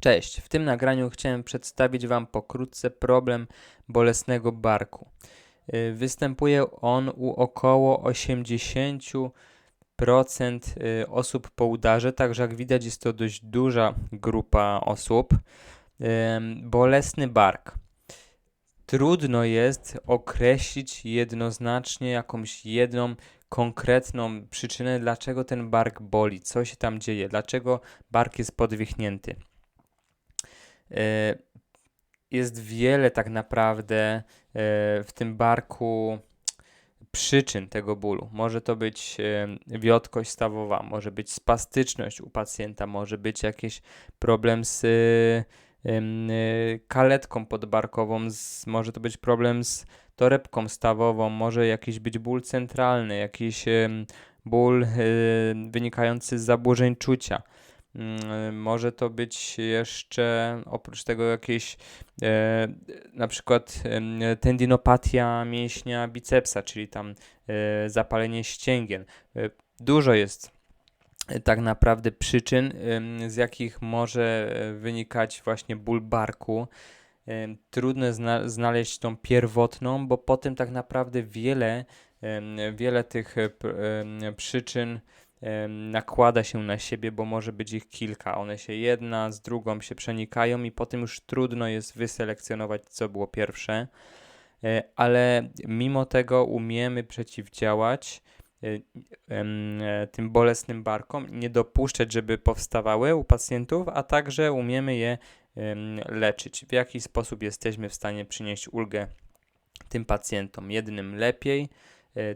Cześć, w tym nagraniu chciałem przedstawić Wam pokrótce problem bolesnego barku. Y, Występuje on u około 80% y, osób po udarze, także jak widać jest to dość duża grupa osób. Bolesny bark. Trudno jest określić jednoznacznie jakąś jedną konkretną przyczynę, dlaczego ten bark boli, co się tam dzieje, dlaczego bark jest podwichnięty. E, Jest wiele tak naprawdę e, w tym barku przyczyn tego bólu. Może to być e, wiotkość stawowa, może być spastyczność u pacjenta, może być jakiś problem z kaletką podbarkową, może to być problem z torebką stawową, może jakiś być ból centralny, jakiś ból wynikający z zaburzeń czucia. Mm, Może to być jeszcze oprócz tego jakieś e, na przykład em, tendinopatia mięśnia bicepsa, czyli tam e, zapalenie ścięgien. E, Dużo jest e, tak naprawdę przyczyn, em, z jakich może e, wynikać właśnie ból barku. Em, Trudno zna znaleźć tą pierwotną, bo potem tak naprawdę wiele, em, wiele tych e, przyczyn nakłada się na siebie, bo może być ich kilka. One się jedna z drugą się przenikają i potem już trudno jest wyselekcjonować, co było pierwsze. E, Ale mimo tego umiemy przeciwdziałać e, e, tym bolesnym barkom, nie dopuszczać, żeby powstawały u pacjentów, a także umiemy je leczyć. W jaki sposób jesteśmy w stanie przynieść ulgę tym pacjentom? Jednym lepiej,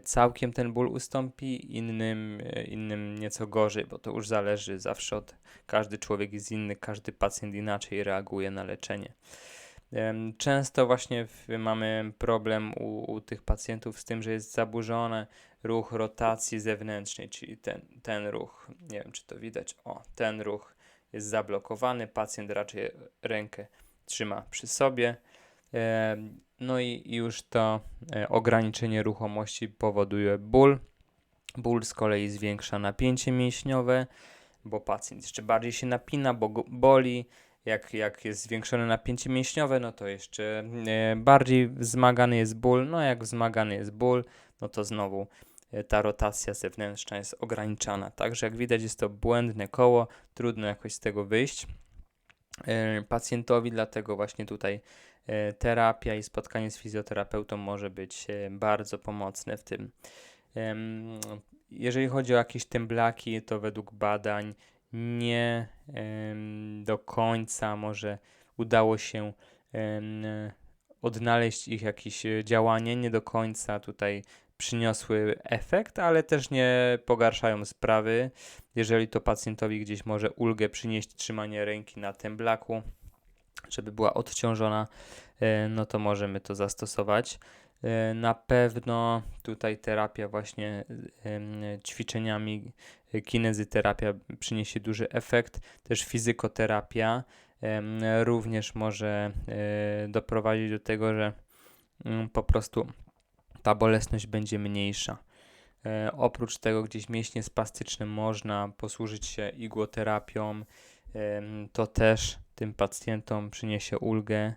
całkiem ten ból ustąpi, innym, e, innym nieco gorzej, bo to już zależy zawsze od każdy człowiek jest inny, każdy pacjent inaczej reaguje na leczenie. Często właśnie mamy problem u, u tych pacjentów z tym, że jest zaburzony ruch rotacji zewnętrznej, czyli ten, ten ruch, nie wiem czy to widać, o, ten ruch jest zablokowany, pacjent raczej rękę trzyma przy sobie. No i już to e, ograniczenie ruchomości powoduje ból. Ból z kolei zwiększa napięcie mięśniowe, bo pacjent jeszcze bardziej się napina, bo boli. Jak, jak jest zwiększone napięcie mięśniowe, no to jeszcze e, bardziej wzmagany jest ból. No jak wzmagany jest ból, no to znowu e, ta rotacja zewnętrzna jest ograniczana. Także jak widać jest to błędne koło, trudno jakoś z tego wyjść pacjentowi, dlatego właśnie tutaj terapia i spotkanie z fizjoterapeutą może być e, bardzo pomocne w tym. Jeżeli chodzi o jakieś temblaki, to według badań nie do końca może udało się odnaleźć ich jakieś e, działanie, nie do końca tutaj przyniosły efekt, ale też nie pogarszają sprawy. Jeżeli to pacjentowi gdzieś może ulgę przynieść trzymanie ręki na temblaku, żeby była odciążona, e, no to możemy to zastosować. E, Na pewno tutaj terapia właśnie em, ćwiczeniami, e, kinezyterapia przyniesie duży efekt. Też fizykoterapia również może e, doprowadzić do tego, że po prostu ta bolesność będzie mniejsza. E, Oprócz tego gdzieś mięśnie spastyczne można posłużyć się igłoterapią. To też tym pacjentom przyniesie ulgę.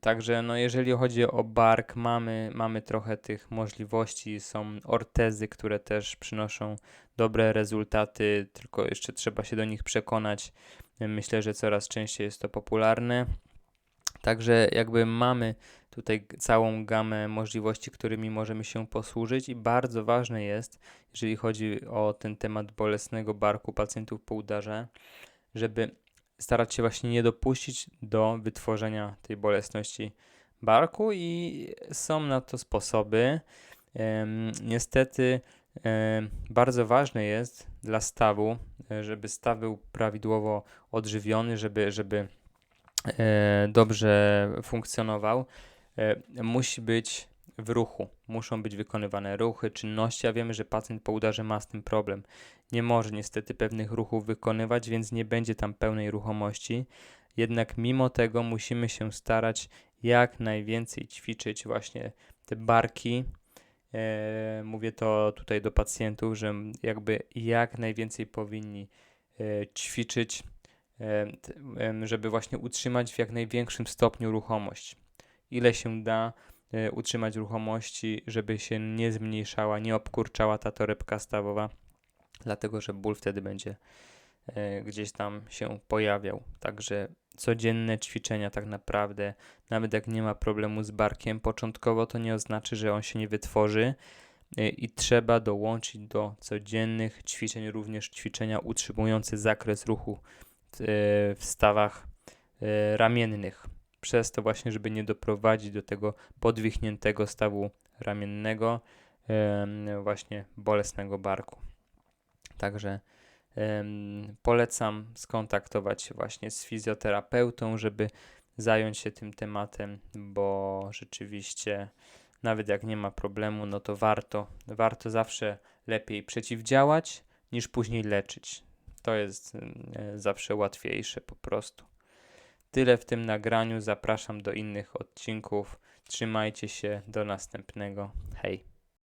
Także no, jeżeli chodzi o bark, mamy, mamy trochę tych możliwości. Są ortezy, które też przynoszą dobre rezultaty, tylko jeszcze trzeba się do nich przekonać. Myślę, że coraz częściej jest to popularne. Także jakby mamy tutaj całą gamę możliwości, którymi możemy się posłużyć i bardzo ważne jest, jeżeli chodzi o ten temat bolesnego barku pacjentów po udarze, żeby starać się właśnie nie dopuścić do wytworzenia tej bolesności barku i są na to sposoby. Niestety bardzo ważne jest dla stawu, e, żeby staw był prawidłowo odżywiony, żeby, żeby dobrze funkcjonował, e, musi być w ruchu. Muszą być wykonywane ruchy, czynności, a wiemy, że pacjent po udarze ma z tym problem. Nie może niestety pewnych ruchów wykonywać, więc nie będzie tam pełnej ruchomości. Jednak mimo tego musimy się starać jak najwięcej ćwiczyć właśnie te barki. E, mówię to tutaj do pacjentów, że jakby jak najwięcej powinni e, ćwiczyć e, żeby właśnie utrzymać w jak największym stopniu ruchomość. Ile się da e, utrzymać ruchomości, żeby się nie zmniejszała, nie obkurczała ta torebka stawowa, dlatego że ból wtedy będzie e, gdzieś tam się pojawiał. Także codzienne ćwiczenia tak naprawdę, nawet jak nie ma problemu z barkiem, początkowo to nie oznacza, że on się nie wytworzy y, i trzeba dołączyć do codziennych ćwiczeń również ćwiczenia utrzymujące zakres ruchu w, y, w stawach y, ramiennych. Przez to właśnie, żeby nie doprowadzić do tego podwichniętego stawu ramiennego, właśnie bolesnego barku. Także polecam skontaktować się właśnie z fizjoterapeutą, żeby zająć się tym tematem, bo rzeczywiście nawet jak nie ma problemu, no to warto, warto zawsze lepiej przeciwdziałać niż później leczyć. To jest mm, e, zawsze łatwiejsze po prostu. Tyle w tym nagraniu. Zapraszam do innych odcinków. Trzymajcie się. Do następnego. Hej.